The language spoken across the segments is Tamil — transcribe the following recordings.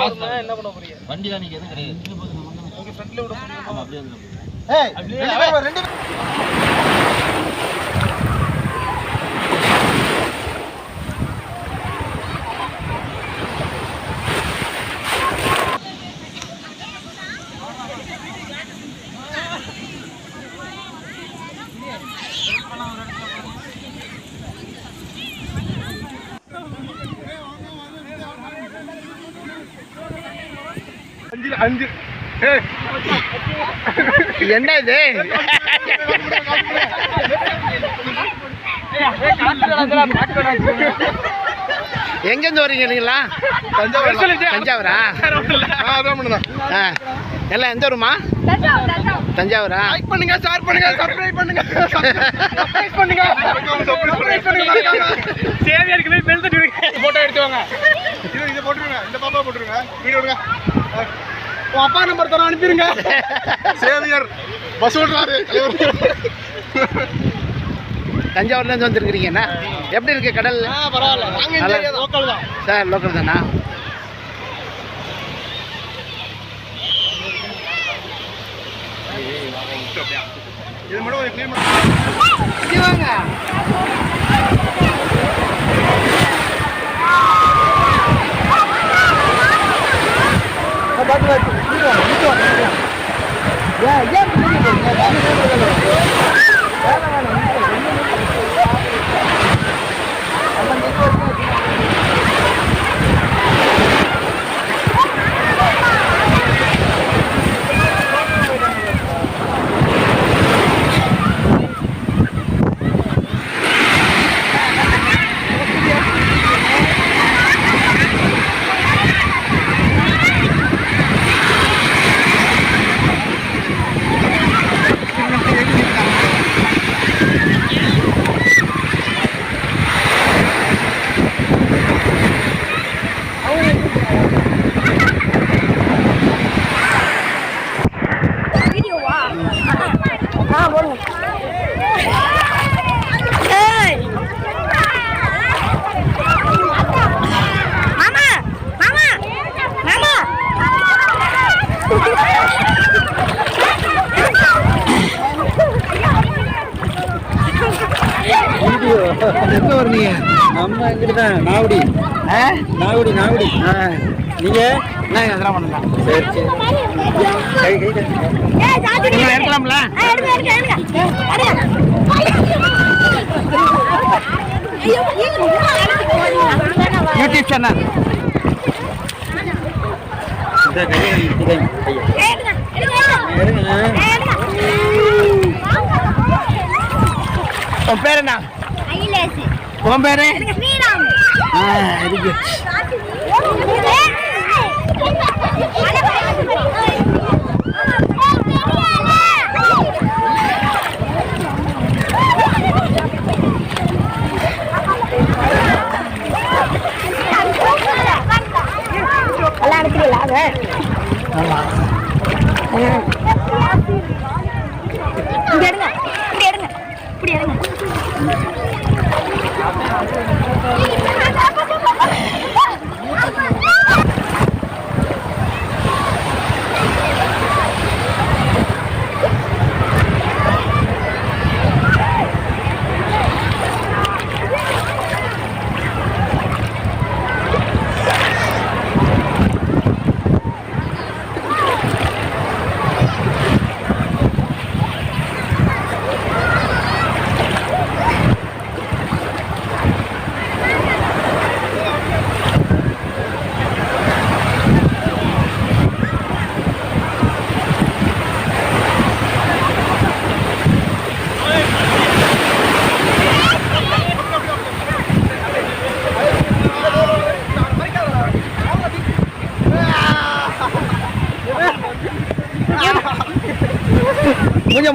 என்ன பண்ண போறீங்க? வண்டி தான் நீங்க எதுவும் கிடையாது. உங்க ஃப்ரெண்ட்ல விட ஆமா அப்படியே ரெண்டு அஞ்சு. என்ன இது எங்க இருந்து வரீங்க நீங்களா? தஞ்சாவூரா. ஆ. எல்லாம் எந்த ஊருமா தஞ்சாவூரா? லைக் பண்ணுங்க ஷேர் பண்ணுங்க சப்ஸ்கிரைப் பண்ணுங்க. சப்ஸ்கிரைப் பண்ணுங்க. சப்ஸ்கிரைப் பண்ணுங்க சேவியருக்கு போய் பெல் தட்டி போட்டோ எடுத்து வாங்க. இது இதை போட்டுருங்க. இந்த பாப்பா போட்டுருங்க. வீடியோ விடுங்க. உன் அப்பா நம்பர் தர அனுப்பிடுங்க சேவியர் பஸ் ஓட்டுறாரு தஞ்சாவூர்ல இருந்து வந்திருக்கிறீங்கண்ணா எப்படி இருக்கு கடல்? பரவாயில்ல. லோக்கல் தான். சார் லோக்கல் தானா? இது மட்டும் எங்க வரீங்க நம்ம இங்கிட்டு தான் நாகுடி. ஆ? நாகுடி நாகுடி. ஆ. நீங்க? என்ன இதெல்லாம் பண்ணலாம் சரி சரி. கை கை நீங்க எடுக்கலாம்ல? யூடியூப் சேனல் இந்த கை கை, இந்த கை. கையை. எடுங்க எடுங்க. எடுங்க. எடுங்க. உன் பேர் என்ன? ஐலேசி உன் பேரு? அனுப்புறீங்களா இங்க எடுங்க.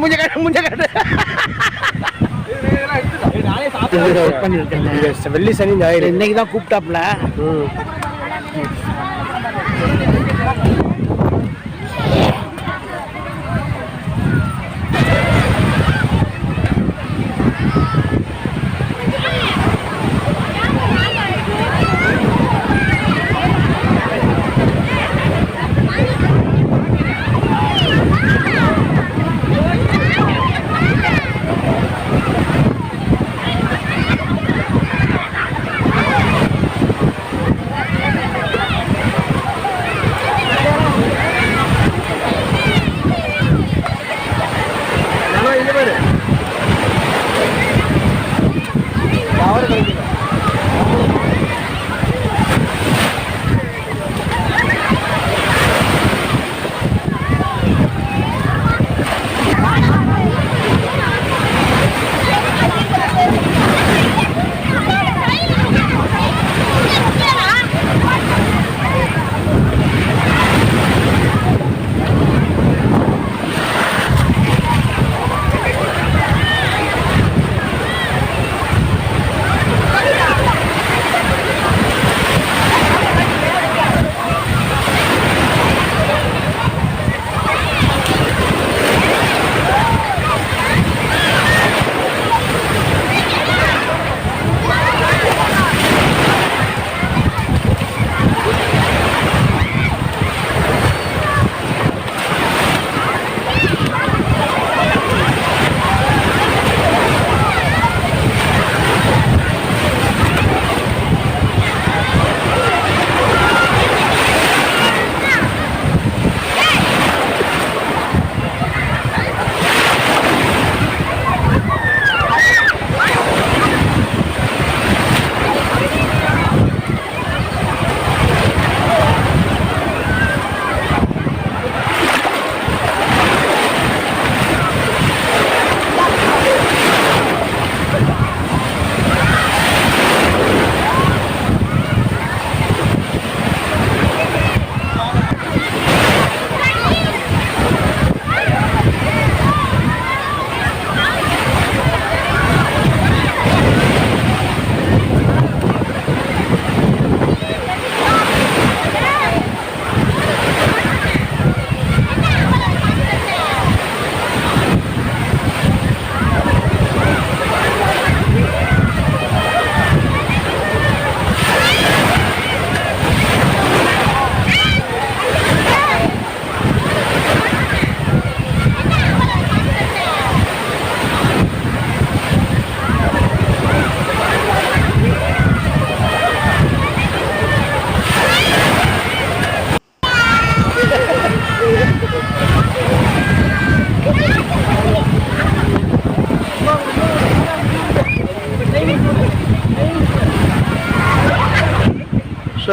முஞ்ச கட்டு முஞ்ச கட்டு வெள்ளி சனி ஞாயிறு. இன்னைக்கு தான் கூப்பிட்டாப்ல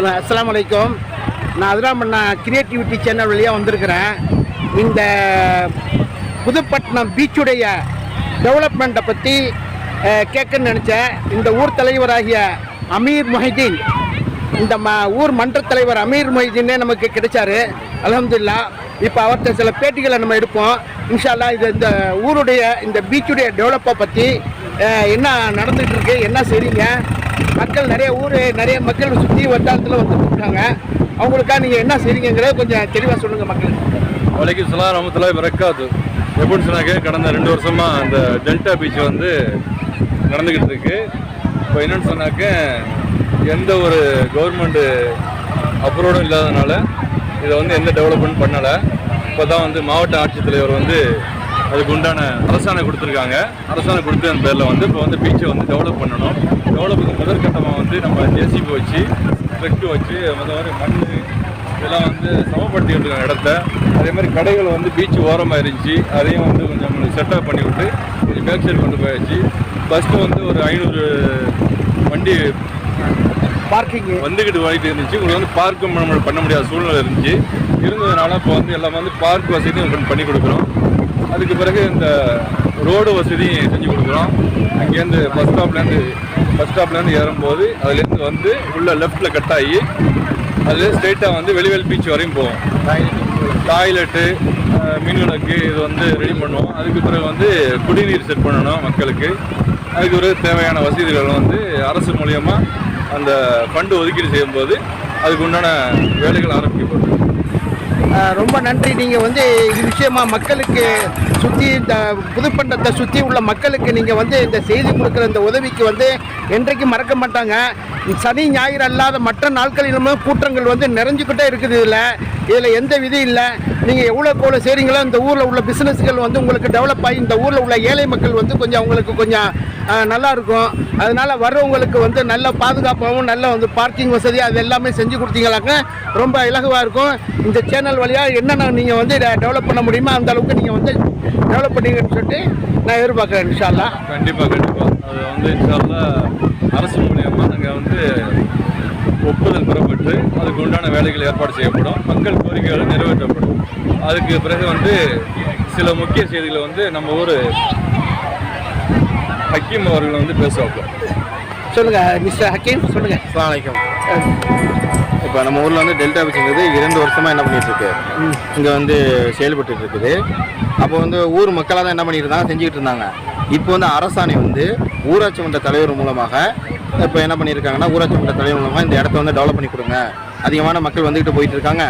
சொல்லுங்கள் அஸ்லாம் அலைக்கும். நான் அதிராமண்ணா கிரியேட்டிவிட்டி சேனல் வழியாக வந்திருக்கிறேன். இந்த புதுப்பட்டினம் பீச்சுடைய டெவலப்மெண்ட்டை பற்றி கேட்கன்னு நினச்சேன். இந்த ஊர் தலைவராகிய அமீர் மொஹிதீன் இந்த ம ஊர் மன்ற தலைவர் அமீர் மொஹிதீனே நமக்கு கிடைச்சாரு. அலமதுல்லா இப்போ அவர்கிட்ட சில பேட்டிகளை நம்ம எடுப்போம். இன்ஷால்லா இது இந்த ஊருடைய இந்த பீச்சுடைய டெவலப்பை பற்றி என்ன நடந்துகிட்டு இருக்கு என்ன செய்றீங்க மக்கள் நிறைய ஊர் நிறைய மக்கள் சுற்றி வட்டாரத்தில் வந்துருக்காங்க அவங்களுக்காக நீங்கள் என்ன செய்றீங்கிறத கொஞ்சம் தெளிவாக சொல்லுங்கள் மக்கள். வலைக்கு சலாம் ரமத்தில் பிறக்காது. எப்படின்னு சொன்னாக்க கடந்த ரெண்டு வருஷமாக அந்த டெல்டா பீச் வந்து நடந்துக்கிட்டு இருக்கு. இப்போ என்னன்னு சொன்னாக்க எந்த ஒரு கவர்மெண்ட்டு அப்ரூவடும் இல்லாதனால இதை வந்து எந்த டெவலப்மெண்ட் பண்ணலை. இப்போ தான் வந்து மாவட்ட ஆட்சித்தலைவர் வந்து அதுக்கு உண்டான அரசாணை கொடுத்துருக்காங்க. அரசாணை கொடுத்த பேரில் வந்து இப்போ வந்து பீச்சை வந்து டெவலப் பண்ணணும். டெவலப்புக்கு முதற்கட்டமாக வந்து நம்ம ஜேசிபி வச்சு ட்ரெக்கு வச்சு அந்த மாதிரி மண் இதெல்லாம் வந்து சமப்படுத்திக்கிட்டு இருக்காங்க இடத்த. அதே மாதிரி கடைகள் வந்து பீச் ஓரமாக இருந்துச்சு. அதையும் வந்து கொஞ்சம் செட்டப் பண்ணி விட்டு கொஞ்சம் பேக் சைடு கொண்டு போயாச்சு. ஃபஸ்ட்டு வந்து ஒரு ஐநூறு வண்டி பார்க்கிங்கு வந்துக்கிட்டு போயிட்டு இருந்துச்சு. உங்களுக்கு வந்து பார்க்கும் நம்ம பண்ண முடியாத சூழ்நிலை இருந்துச்சு. இருந்ததுனால இப்போ வந்து எல்லாம் வந்து பார்க் வசதியும் பண்ணி கொடுக்குறோம். அதுக்கு பிறகு இந்த ரோடு வசதி செஞ்சு கொடுக்குறோம். அங்கேருந்து பஸ் ஸ்டாப்லேருந்து பஸ் ஸ்டாப்லேருந்து ஏறும்போது அதுலேருந்து வந்து உள்ள லெஃப்ட்டில் கட் ஆகி அது ஸ்ட்ரெயிட்டாக வந்து வெளிவேல் பீச் வரையும் போவோம் டாய்லெட்டு மின்விளக்கு இது வந்து ரெடி பண்ணுவோம். அதுக்கு பிறகு வந்து குடிநீர் செட் பண்ணணும் மக்களுக்கு. அதுக்கு பிறகு தேவையான வசதிகள் வந்து அரசு மூலியமாக அந்த ஃபண்டு ஒதுக்கீடு செய்யும்போது அதுக்கு உண்டான வேலைகள் ஆரம்பிக்கப்படும். ரொம்ப நன்றி. நீங்கள் வந்து இது விஷயமா மக்களுக்கு சுற்றி இந்த புதுப்பண்டத்தை சுற்றி உள்ள மக்களுக்கு நீங்கள் வந்து இந்த செய்தி கொடுக்குற இந்த உதவிக்கு வந்து என்றைக்கும் மறக்க மாட்டாங்க. சனி ஞாயிறு அல்லாத மற்ற நாட்களிலும் கூட்டங்கள் வந்து நிறைஞ்சுக்கிட்டே இருக்குது இதில். இதில் எந்த விதி இல்லை. நீங்கள் எவ்வளோ எவ்வளோ செய்கிறீங்களோ இந்த ஊரில் உள்ள பிஸ்னஸ்கள் வந்து உங்களுக்கு டெவலப் ஆகி இந்த ஊரில் உள்ள ஏழை மக்கள் வந்து கொஞ்சம் அவங்களுக்கு கொஞ்சம் நல்லா இருக்கும். அதனால் வர்றவங்களுக்கு வந்து நல்ல பாதுகாப்பாகவும் நல்ல வந்து பார்க்கிங் வசதி அது எல்லாமே செஞ்சு கொடுத்தீங்களாக்க ரொம்ப இலகுவாக இருக்கும். இந்த சேனல் வழியாக என்னென்ன நீங்கள் வந்து டெவலப் பண்ண முடியுமோ அந்த அளவுக்கு நீங்கள் வந்து டெவலப் பண்ணீங்கன்னு சொல்லிட்டு நான் எதிர்பார்க்குறேன் இன்ஷால்லா கண்டிப்பாக கண்டிப்பாக அது வந்து இன்ஷால்லா அரசு மூலியமாக நாங்கள் வந்து ஒப்புதல் பெறப்பட்டு அதுக்கு உண்டான வேலைகள் ஏற்பாடு செய்யப்படும். மக்கள் கோரிக்கைகள் நிறைவேற்றப்படும். அதுக்கு பிறகு வந்து சில முக்கிய செய்திகளை வந்து நம்ம ஊர் ஹக்கீம் அவர்கள் வந்து பேசுவாங்க. சொல்லுங்கள் மிஸ்டர் ஹக்கீம் சொல்லுங்கள் வலைக்கம் இப்போ நம்ம ஊரில் வந்து டெல்டா பீச்சுங்கிறது இரண்டு வருஷமாக என்ன பண்ணிட்டு இருக்கு? இங்கே வந்து செயல்பட்டு இருக்குது. அப்போ வந்து ஊர் மக்களாக தான் என்ன பண்ணிட்டு இருந்தாங்க? செஞ்சுக்கிட்டு இருந்தாங்க. இப்போ வந்து அரசாணை வந்து ஊராட்சி மன்ற தலைவர் மூலமாக இப்போ என்ன பண்ணியிருக்காங்கன்னா ஊராட்சி மன்ற தலைவர் மூலமாக இந்த இடத்த வந்து டெவலப் பண்ணி கொடுங்க. அதிகமான மக்கள் வந்துக்கிட்டு போயிட்டு இருக்காங்க.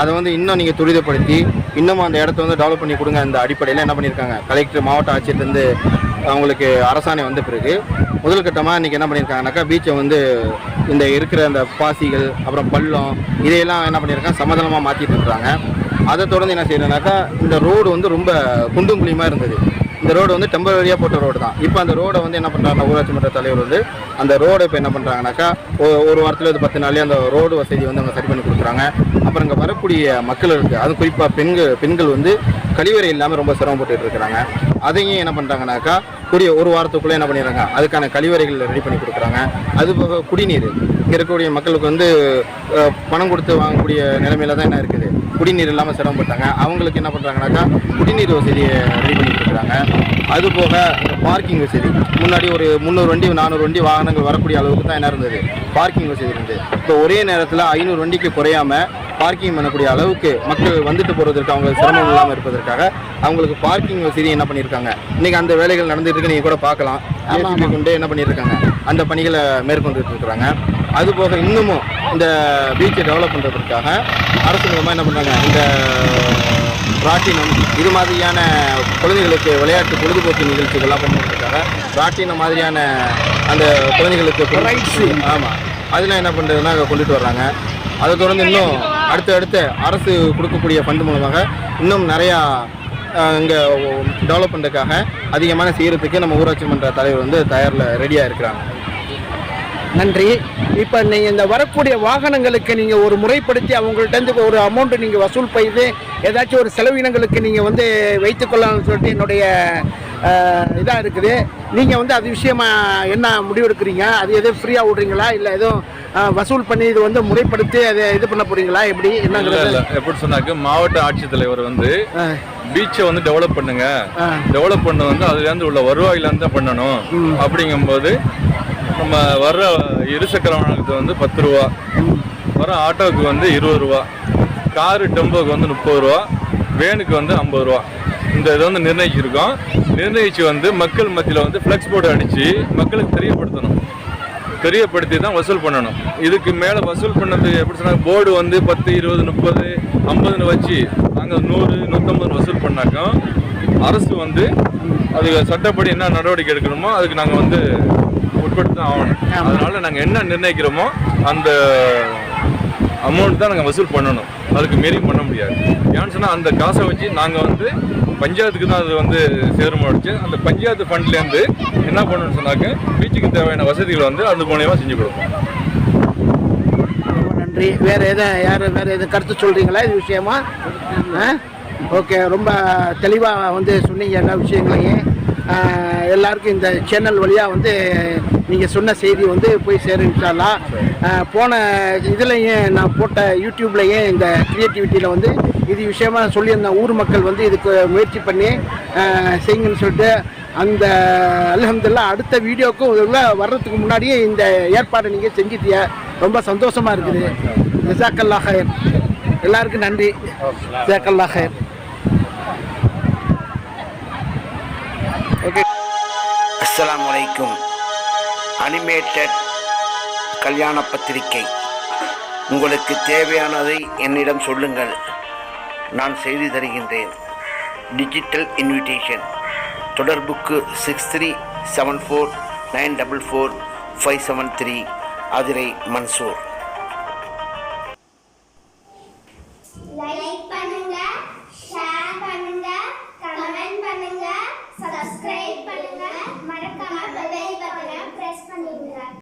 அதை வந்து இன்னும் நீங்கள் துரிதப்படுத்தி இன்னமும் அந்த இடத்த வந்து டெவலப் பண்ணி கொடுங்க. அந்த அடிப்படையில் என்ன பண்ணியிருக்காங்க? கலெக்டர் மாவட்ட ஆட்சியர்லேருந்து அவங்களுக்கு அரசாணை வந்த பிறகு முதல் கட்டமாக இன்றைக்கி என்ன பண்ணியிருக்காங்கனாக்கா பீச்சை வந்து இந்த இருக்கிற அந்த பாசிகள் அப்புறம் பள்ளம் இதையெல்லாம் என்ன பண்ணியிருக்காங்க? சமதளமாக மாற்றிட்டு இருக்கிறாங்க அதை தொடர்ந்து என்ன செய்யணும்னாக்கா இந்த ரோடு வந்து ரொம்ப குண்டும் குழியுமா இருந்தது. இந்த ரோடு வந்து டெம்பரரியாக போட்ட ரோடு தான். இப்போ அந்த ரோடை வந்து என்ன பண்ணுறாங்க ஊராட்சி மன்ற தலைவர் வந்து அந்த ரோடை இப்போ என்ன பண்ணுறாங்கனாக்கா ஒரு வாரத்தில் இது பத்து நாள்லேயே அந்த ரோடு வசதி வந்து அவங்க சரி பண்ணி கொடுக்குறாங்க. அப்புறம் இங்கே வரக்கூடிய மக்கள் இருக்குது அது குறிப்பாக பெண்கள் பெண்கள் வந்து கழிவறை இல்லாமல் ரொம்ப சிரமப்பட்டு இருக்கிறாங்க. அதையும் என்ன பண்ணுறாங்கனாக்கா கூடிய ஒரு வாரத்துக்குள்ளே என்ன பண்ணிடுறாங்க. அதுக்கான கழிவறைகள் ரெடி பண்ணி கொடுக்குறாங்க. அது போக குடிநீர். இங்கே இருக்கக்கூடிய மக்களுக்கு வந்து பணம் கொடுத்து வாங்கக்கூடிய நிலைமையில தான் என்ன இருக்குது? குடிநீர் இல்லாமல் சிரமப்பட்டாங்க அவங்களுக்கு என்ன பண்ணுறாங்கனாக்கா குடிநீர் வசதியை ரெடி பண்ணி கொடுக்குறாங்க அது போக பார்க்கிங் வசதி. முன்னாடி ஒரு முந்நூறு வண்டி நானூறு வண்டி வாகனங்கள் வரக்கூடிய அளவுக்கு தான் என்ன இருந்தது? பார்க்கிங் வசதி இருந்தது. இப்போ ஒரே நேரத்தில் ஐநூறு வண்டிக்கு குறையாம பார்க்கிங் பண்ணக்கூடிய அளவுக்கு மக்கள் வந்துட்டு போகிறதுக்கு அவங்களுக்கு சிரமம் இல்லாமல் இருப்பதற்காக அவங்களுக்கு பார்க்கிங் வசதி என்ன பண்ணியிருக்காங்க இன்னைக்கு அந்த வேலைகள் நடந்துட்டு இருக்கு நீங்கள் கூட பார்க்கலாம். கொண்டு என்ன பண்ணியிருக்காங்க அந்த பணிகளை மேற்கொண்டுட்டு இருக்கிறாங்க. அது போக இன்னமும் இந்த பீச்சை டெவலப் பண்ணுறதுக்காக அரசு மூலமாக என்ன பண்ணுறாங்க இந்த ராட்டினம் இது மாதிரியான குழந்தைகளுக்கு விளையாட்டு பொழுதுபோக்கு நிகழ்ச்சிகள்லாம் பண்ணுறதுக்காக ராட்டினம் மாதிரியான அந்த குழந்தைகளுக்கு. ஆமாம் அதெல்லாம் என்ன பண்ணுறதுன்னா கொண்டுட்டு வர்றாங்க. அதை தொடர்ந்து இன்னும் அடுத்து அடுத்து அரசு கொடுக்கக்கூடிய ஃபண்ட் மூலமாக இன்னும் நிறையா இங்கே டெவலப் பண்ணுறதுக்காக அதிகமான செய்கிறதுக்கு நம்ம ஊராட்சி மன்ற தலைவர் வந்து தயாரில் ரெடியாக இருக்கிறாங்க. நன்றி. இப்போ நீங்கள் இந்த வரக்கூடிய வாகனங்களுக்கு நீங்கள் ஒரு முறைப்படுத்தி அவங்கள்ட்ட இருந்து ஒரு அமௌண்ட்டு நீங்கள் வசூல் செய்து ஏதாச்சும் ஒரு செலவினங்களுக்கு நீங்கள் வந்து வைத்துக்கொள்ளலாம்னு சொல்லிட்டு என்னுடைய இதாக இருக்குது. நீங்கள் வந்து அது விஷயமா என்ன முடிவெடுக்கிறீங்க? அது எதுவும் ஃப்ரீயாக விட்றீங்களா? இல்லை எதுவும் வசூல் பண்ணி இது வந்து முறைப்படுத்தி அதை இது பண்ண போறீங்களா? எப்படி? என்னங்கிறது? எப்படி சொன்னாக்க மாவட்ட ஆட்சித்தலைவர் வந்து பீச்சை வந்து டெவலப் பண்ணுங்க. டெவலப் பண்ண வந்து அதுல இருந்து உள்ள வருவாயில இருந்து தான் பண்ணணும். அப்படிங்கும்போது நம்ம வர்ற இருசக்கர வாகனத்துக்கு வந்து பத்து ரூபா. வர ஆட்டோவுக்கு வந்து இருபது ரூபா. காரு டெம்போக்கு வந்து முப்பது ரூபா. வேனுக்கு வந்து ஐம்பது ரூபா. இந்த இதை வந்து நிர்ணயிச்சிருக்கோம். நிர்ணயிச்சு வந்து மக்கள் மத்தியில் வந்து ஃப்ளெக்ஸ் போர்டு அடித்து மக்களுக்கு தெரியப்படுத்தணும். தெரியப்படுத்தி தான் வசூல் பண்ணணும். இதுக்கு மேலே வசூல் பண்ணது எப்படி சொன்னால் போர்டு வந்து பத்து இருபது முப்பது ஐம்பதுன்னு வச்சு நாங்கள் நூறு நூற்றம்பது வசூல் பண்ணாக்கா அரசு வந்து அதுக்கு சட்டப்படி என்ன நடவடிக்கை எடுக்கணுமோ அதுக்கு நாங்கள் வந்து உட்பட்டு தான் ஆகணும் அதனால நாங்கள் என்ன நிர்ணயிக்கிறோமோ அந்த அமௌண்ட் தான் நாங்கள் வசூல் பண்ணணும். அதுக்கு மீறி பண்ண முடியாது. ஏன்னு சொன்னால் அந்த காசை வச்சு நாங்கள் வந்து பஞ்சாயத்துக்கு தான் அது வந்து சேரும் அடிச்சு அந்த பஞ்சாயத்து ஃபண்ட்லேருந்து என்ன பண்ணணும்னு சொன்னாக்க பீச்சுக்கு தேவையான வசதிகளை வந்து அது மூலியமாக செஞ்சு கொடுப்போம். நன்றி. வேற எதுவும் யார் வேற எதுவும் கருத்து சொல்றீங்களா இது விஷயமா? ஓகே ரொம்ப தெளிவாக வந்து சொன்னீங்க எல்லா விஷயங்களையும். எல்லாருக்கும் இந்த சேனல் வழியாக வந்து நீங்கள் சொன்ன செய்தி வந்து போய் ஆ, போன இதுலேயும் நான் போட்ட யூடியூப்லேயும் இந்த க்ரியேட்டிவிட்டியில் வந்து இது விஷயமா சொல்லியிருந்தேன் ஊர் மக்கள் வந்து இதுக்கு முயற்சி பண்ணி செய்யுங்கன்னு சொல்லிட்டு அந்த அல்ஹம்துலில்லாஹ் அடுத்த வீடியோக்கும் உள்ள வர்றதுக்கு முன்னாடியே இந்த ஏற்பாடை நீங்கள் செஞ்சிட்டீங்க ரொம்ப சந்தோஷமா இருக்குது. ஜசாக்கல்லா ஹயர் எல்லாருக்கும் நன்றி. ஜசாக்கல்லா ஹயர் ஓகே அஸ்ஸலாமு அலைக்கும் அனிமேட்டட் கல்யாண பத்திரிகை உங்களுக்கு தேவையானதை என்னிடம் சொல்லுங்கள். நான் செய்து தருகின்றேன். டிஜிட்டல் இன்விடேஷன் தொடர்புக்கு six three seven four nine double four five seven three Adirai Mansoor.